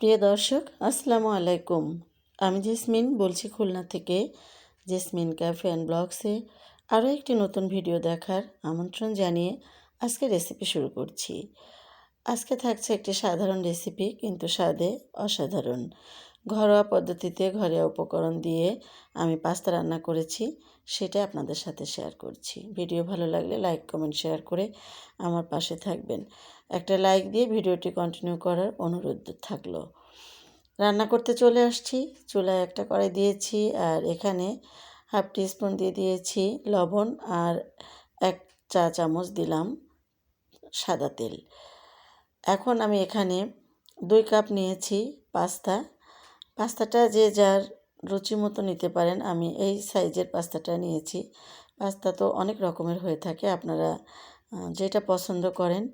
প্রিয় দর্শক, আসসালামু আলাইকুম। আমি জেসমিন বলছি খুলনা থেকে। জেসমিন ক্যাফে অ্যান্ড ব্লগসে আরও একটি নতুন ভিডিও দেখার আমন্ত্রণ জানিয়ে আজকে রেসিপি শুরু করছি। আজকে থাকছে একটি সাধারণ রেসিপি, কিন্তু স্বাদে অসাধারণ। ঘরোয়া পদ্ধতিতে ঘরোয়া উপকরণ দিয়ে আমি পাস্তা রান্না করেছি, সেটা আপনাদের সাথে শেয়ার করছি। ভিডিও ভালো লাগলে লাইক কমেন্ট শেয়ার করে আমার পাশে থাকবেন। একটা লাইক দিয়ে ভিডিওটি কন্টিনিউ করার অনুরোধ থাকল। রান্না করতে চলে আসছি, চুলায় একটা কড়াই দিয়েছি আর এখানে হাফ স্পুন দিয়ে দিয়েছি লবণ আর এক চা চামচ দিলাম সাদা তেল। এখন আমি এখানে দুই কাপ নিয়েছি পাস্তা। পাস্তাটা যে যার রুচি মতো নিতে পারেন, আমি এই সাইজের পাস্তাটা নিয়েছি। পাস্তা তো অনেক রকমের হয়ে থাকে, আপনারা যেটা পছন্দ করেন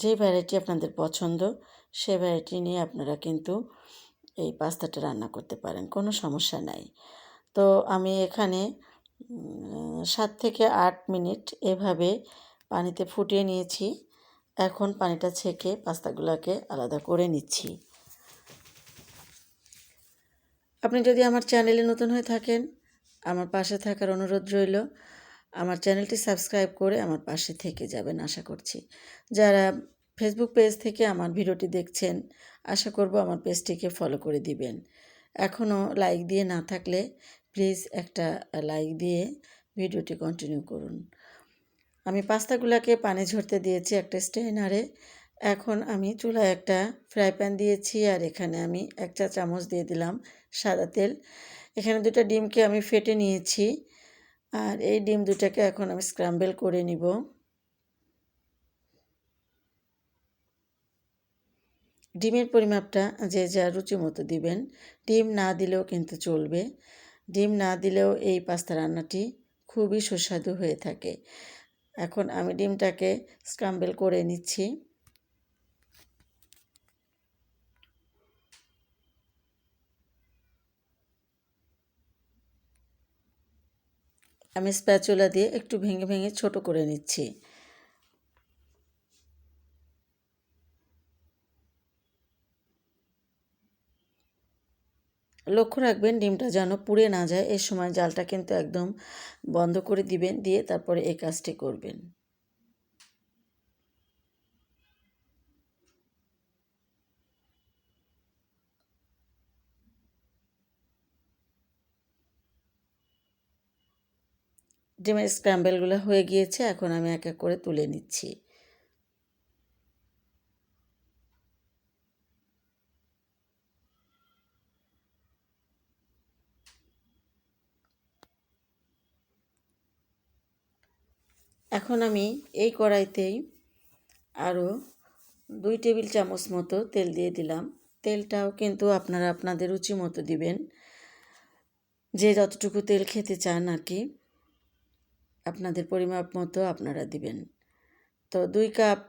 যে ভ্যারাইটি আপনাদের পছন্দ, সে ভ্যারাইটি নিয়ে আপনারা কিন্তু এই পাস্তাটা রান্না করতে পারেন, কোনো সমস্যা নাই। তো আমি এখানে সাত থেকে আট মিনিট এভাবে পানিতে ফুটিয়ে নিয়েছি। এখন পানিটা ছেঁকে পাস্তাগুলোকে আলাদা করে নিচ্ছি। আপনি যদি আমার চ্যানেলে নতুন হয়ে থাকেন, আমার পাশে থাকার অনুরোধ রইল, আমার চ্যানেলটি সাবস্ক্রাইব করে আমার পাশে থেকে যাবেন আশা করছি। যারা ফেসবুক পেজ থেকে আমার ভিডিওটি দেখছেন, আশা করব আমার পেজটিকে ফলো করে দিবেন। এখনও লাইক দিয়ে না থাকলে প্লিজ একটা লাইক দিয়ে ভিডিওটি কন্টিনিউ করুন। আমি পাস্তাগুলোকে পানি ঝরতে দিয়েছি একটা স্টেনারে এখন আমি চুলায় একটা ফ্রাই প্যান দিয়েছি আর এখানে আমি এক চা চামচ দিয়ে দিলাম সাদা তেল। এখানে দুটা ডিমকে আমি ফেটে নিয়েছি আর এই ডিম দুটাকে এখন আমি স্ক্রাম্বেল করে নিব। ডিমের পরিমাপটা যে যা রুচি মতো দিবেন। ডিম না দিলেও কিন্তু চলবে। ডিম না দিলেও এই পাস্তা রান্নাটি খুবই সুস্বাদু হয়ে থাকে। এখন আমি ডিমটাকে স্ক্রাম্বেল করে নিচ্ছি। আমি স্প্যাচুলা দিয়ে একটু ভেঙে ভেঙে ছোট করে নিচ্ছি। লক্ষ্য রাখবেন, ডিমটা যেন পুড়ে না যায়, এ সময় জালটা কিন্তু একদম বন্ধ করে দিবেন, দিয়ে তারপরে এই কাজটি করবেন। ডিমের স্ক্র্যাম্বেলগুলো হয়ে গিয়েছে, এখন আমি এক এক করে তুলে নিচ্ছি। এখন আমি এই কড়াইতেই আরও দুই টেবিল চামচ মতো তেল দিয়ে দিলাম। তেলটাও কিন্তু আপনারা আপনাদের রুচি মতো দিবেন। যে যতটুকু তেল খেতে চান আর কি। আপনাদের পরিমাপ মতো আপনারা দিবেন। তো দুই কাপ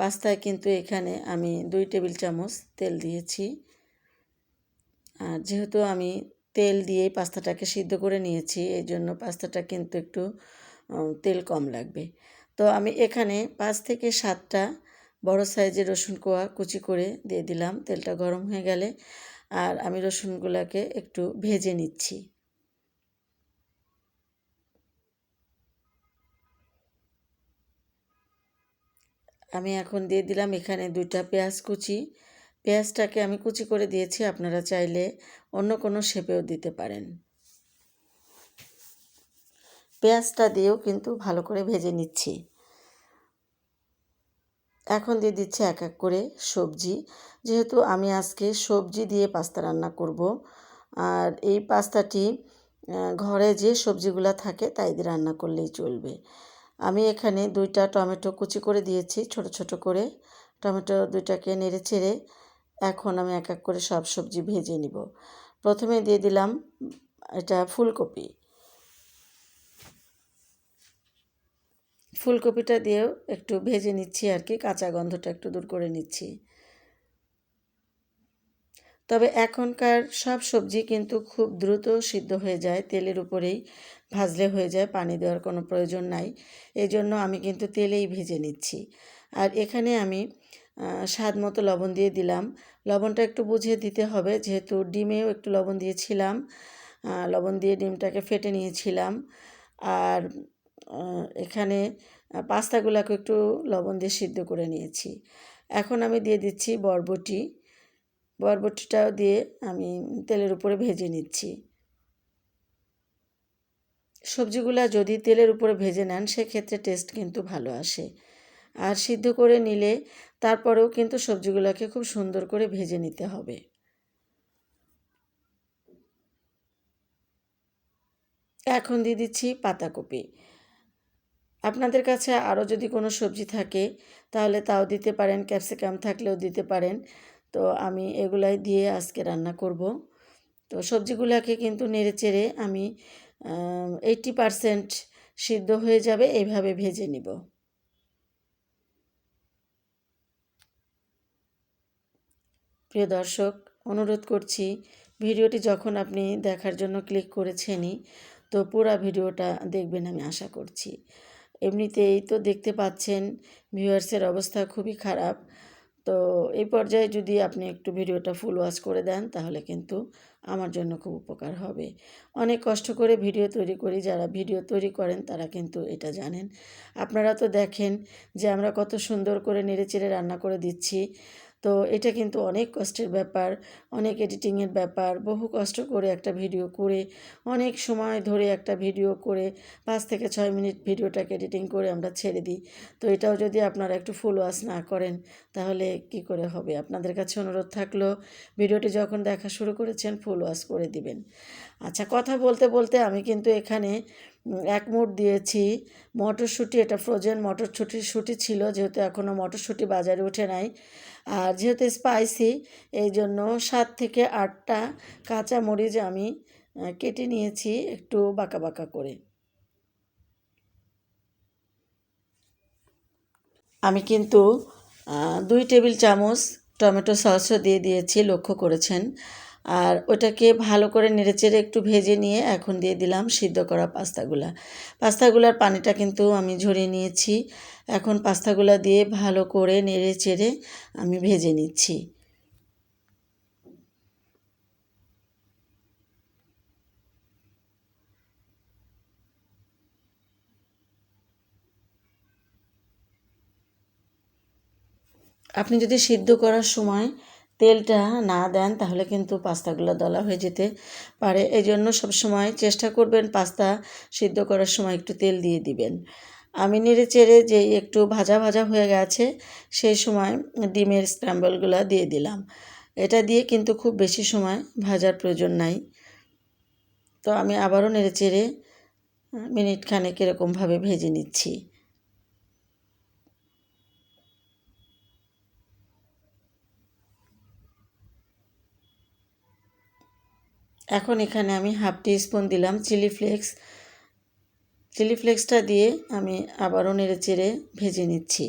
পাস্তায় কিন্তু এখানে আমি দুই টেবিল চামচ তেল দিয়েছি। আর যেহেতু আমি তেল দিয়ে পাস্তাটাকে সিদ্ধ করে নিয়েছি, এই জন্য পাস্তাটা কিন্তু একটু তেল কম লাগবে। তো আমি এখানে পাঁচ থেকে সাতটা বড় সাইজের রসুন কোয়া কুচি করে দিয়ে দিলাম। তেলটা গরম হয়ে গেলে, আর আমি রসুনগুলোকে একটু ভেজে নিচ্ছি। আমি এখন দিয়ে দিলাম এখানে দুইটা পেঁয়াজ কুচি। পেঁয়াজটাকে আমি কুচি করে দিয়েছি, আপনারা চাইলে অন্য কোনো শেপেও দিতে পারেন। পেঁয়াজটা দিয়েও কিন্তু ভালো করে ভেজে নিচ্ছি। এখন দিয়ে দিচ্ছি এক এক করে সবজি। যেহেতু আমি আজকে সবজি দিয়ে পাস্তা রান্না করব, আর এই পাস্তাটি ঘরে যে সবজিগুলো থাকে তাই দিয়ে রান্না করলেই চলবে। আমি এখানে দুইটা টমেটো কুচি করে দিয়েছি, ছোট ছোট করে। টমেটো দুইটাকে নেড়ে ছেড়ে এখন আমি এক এক করে সব সবজি ভেজে নিব। প্রথমে দিয়ে দিলাম এটা ফুলকপি। ফুলকপিটা দিয়েও একটু ভেজে নিচ্ছি আর কি, কাঁচা গন্ধটা একটু দূর করে নিচ্ছি। তবে এখনকার সব সবজি কিন্তু খুব দ্রুত সিদ্ধ হয়ে যায়, তেলের উপরেই ভাজলে হয়ে যায়, পানি দেওয়ার কোনো প্রয়োজন নাই। এই জন্য আমি কিন্তু তেলেই ভেজে নিচ্ছি। আর এখানে আমি স্বাদ মতো লবণ দিয়ে দিলাম। লবণটা একটু বুঝিয়ে দিতে হবে, যেহেতু ডিমেও একটু লবণ দিয়েছিলাম লবণ দিয়ে ডিমটাকে ফেটে নিয়েছিলাম। আর এখানে পাস্তাগুলোকে একটু লবণ দিয়ে সিদ্ধ করে নিয়েছি। এখন আমি দিয়ে দিচ্ছি বরবটি। বরবটিটাও দিয়ে আমি তেলের উপরে ভেজে নিচ্ছি। সবজিগুলা যদি তেলের উপরে ভেজে নেন, সেক্ষেত্রে টেস্ট কিন্তু ভালো আসে। আর সিদ্ধ করে নিলে তারপরেও কিন্তু সবজিগুলোকে খুব সুন্দর করে ভেজে নিতে হবে। এখন দিয়ে দিচ্ছি পাতাকপি। আপনাদের কাছে আরও যদি কোনো সবজি থাকে, তাহলে তাও দিতে পারেন, ক্যাপসিকাম থাকলেও দিতে পারেন। তো আমি এগুলাই দিয়ে আজকে রান্না করব। তো সবজিগুলোকে কিন্তু নেড়ে চেড়ে আমি এইটটি পারসেন্ট সিদ্ধ হয়ে যাবে এইভাবে ভেজে নিব। প্রিয় দর্শক, অনুরোধ করছি, ভিডিওটি যখন আপনি দেখার জন্য ক্লিক করেছেনই, তো পুরা ভিডিওটা দেখবেন আমি আশা করছি। এমনিতেই তো দেখতে পাচ্ছেন ভিউয়ার্সের অবস্থা খুবই খারাপ। তো এই পর্যায়ে যদি আপনি একটু ভিডিওটা ফুল ওয়াশ করে দেন, তাহলে কিন্তু আমার জন্য খুব উপকার হবে। অনেক কষ্ট করে ভিডিও তৈরি করি, যারা ভিডিও তৈরি করেন তারা কিন্তু এটা জানেন। আপনারা তো দেখেন যে আমরা কত সুন্দর করে নেড়েচেড়ে রান্না করে দিচ্ছি। তো এটা কিন্তু অনেক কষ্টের ব্যাপার, অনেক এডিটিংয়ের ব্যাপার, বহু কষ্ট করে একটা ভিডিও করে, অনেক সময় ধরে একটা ভিডিও করে, পাঁচ থেকে ছয় মিনিট ভিডিওটাকে এডিটিং করে আমরা ছেড়ে দিই। তো এটাও যদি আপনারা একটু ফুল ওয়াশ না করেন, তাহলে কি করে হবে? আপনাদের কাছে অনুরোধ থাকল ভিডিওটি যখন দেখা শুরু করেছেন ফুল ওয়াশ করে দিবেন। আচ্ছা কথা বলতে বলতে আমি কিন্তু এখানে এক মুঠ দিয়েছি। মটরশুঁটি, এটা ফ্রোজেন মটরশুঁটি শুটি ছিল, যেহেতু এখনও মটরশুঁটি বাজারে ওঠে নাই। আর যেহেতু স্পাইসি এই জন্য সাত থেকে আটটা কাঁচা মরিচ আমি কেটে নিয়েছি একটু বাঁকা বাঁকা করে। আমি কিন্তু দুই টেবিল চামচ টমেটো সসও দিয়ে দিয়েছি, লক্ষ্য করেছেন। আর ওটাকে ভালো করে নেড়েচেড়ে একটু ভেজে নিয়ে এখন দিয়ে দিলাম সিদ্ধ করা পাস্তাগুলা। পাস্তাগুলার পানিটা কিন্তু আমি ঝরিয়ে নিয়েছি। এখন পাস্তাগুলা দিয়ে ভালো করে নেড়ে চেড়ে আমি ভেজে নিচ্ছি। আপনি যদি সিদ্ধ করার সময় তেলটা না দেন তাহলে কিন্তু পাস্তাগুলো দলা হয়ে যেতে পারে। এই জন্য সবসময় চেষ্টা করবেন পাস্তা সিদ্ধ করার সময় একটু তেল দিয়ে দিবেন। আমি নেড়ে চেড়ে যে একটু ভাজা ভাজা হয়ে গেছে, সেই সময় ডিমের স্ক্র্যাম্বলগুলো দিয়ে দিলাম। এটা দিয়ে কিন্তু খুব বেশি সময় ভাজার প্রয়োজন নাই। তো আমি আবারও নেড়ে চেড়ে মিনিট খানেক এরকমভাবে ভেজে নিচ্ছি। এখন এখানে আমি হাফ টি স্পুন দিলাম চিলি ফ্লেক্স। চিলি ফ্লেক্সটা দিয়ে আমি আবারও নেড়ে চেড়ে ভেজে নিচ্ছি।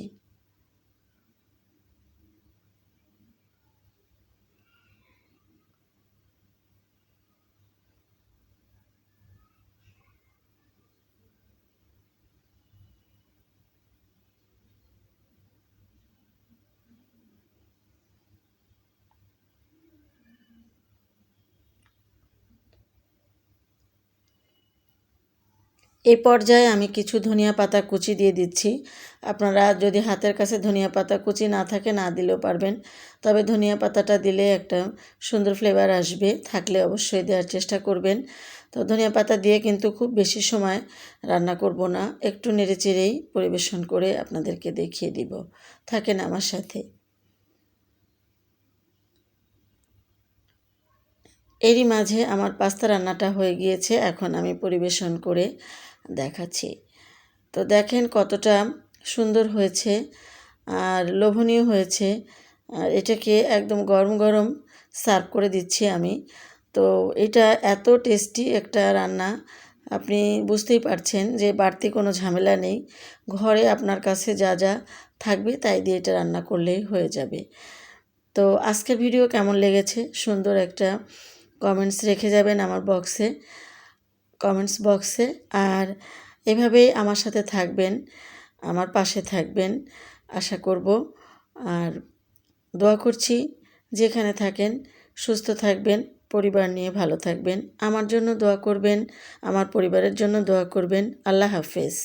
এই পর্যায়ে আমি কিছু ধনিয়া পাতা কুচি দিয়ে দিচ্ছি। আপনারা যদি হাতের কাছে ধনিয়া পাতা কুচি না থাকে, না দিলেও পারবেন। তবে ধনিয়া পাতাটা দিলে একটা সুন্দর ফ্লেভার আসবে, থাকলে অবশ্যই দেওয়ার চেষ্টা করবেন। তো ধনিয়া পাতা দিয়ে কিন্তু খুব বেশি সময় রান্না করব না, একটু নেড়ে চেড়েই পরিবেশন করে আপনাদেরকে দেখিয়ে দিব। থাকেন আমার সাথে। এরই মাঝে আমার পাস্তা রান্নাটা হয়ে গিয়েছে, এখন আমি পরিবেশন করে দেখাচ্ছি। তো দেখেন কতটা সুন্দর হয়েছে আর লোভনীয় হয়েছে। আর এটাকে একদম গরম গরম সার্ভ করে দিচ্ছি আমি। তো এটা এত টেস্টি একটা রান্না। আপনি বুঝতেই পারছেন যে বাড়তি কোনো ঝামেলা নেই। ঘরে আপনার কাছে যা যা থাকবে তাই দিয়ে এটা রান্না করলেই হয়ে যাবে। তো আজকের ভিডিও কেমন লেগেছে? সুন্দর একটা কমেন্টস রেখে যাবেন আমার বক্সে। কমেন্টস বক্সে আর এভাবেই আমার সাথে থাকবেন, আমার পাশে থাকবেন আশা করব। আর দোয়া করছি যেখানে থাকেন, সুস্থ থাকবেন, পরিবার নিয়ে ভালো থাকবেন। আমার জন্য দোয়া করবেন, আমার পরিবারের জন্য দোয়া করবেন। আল্লাহ হাফেজ।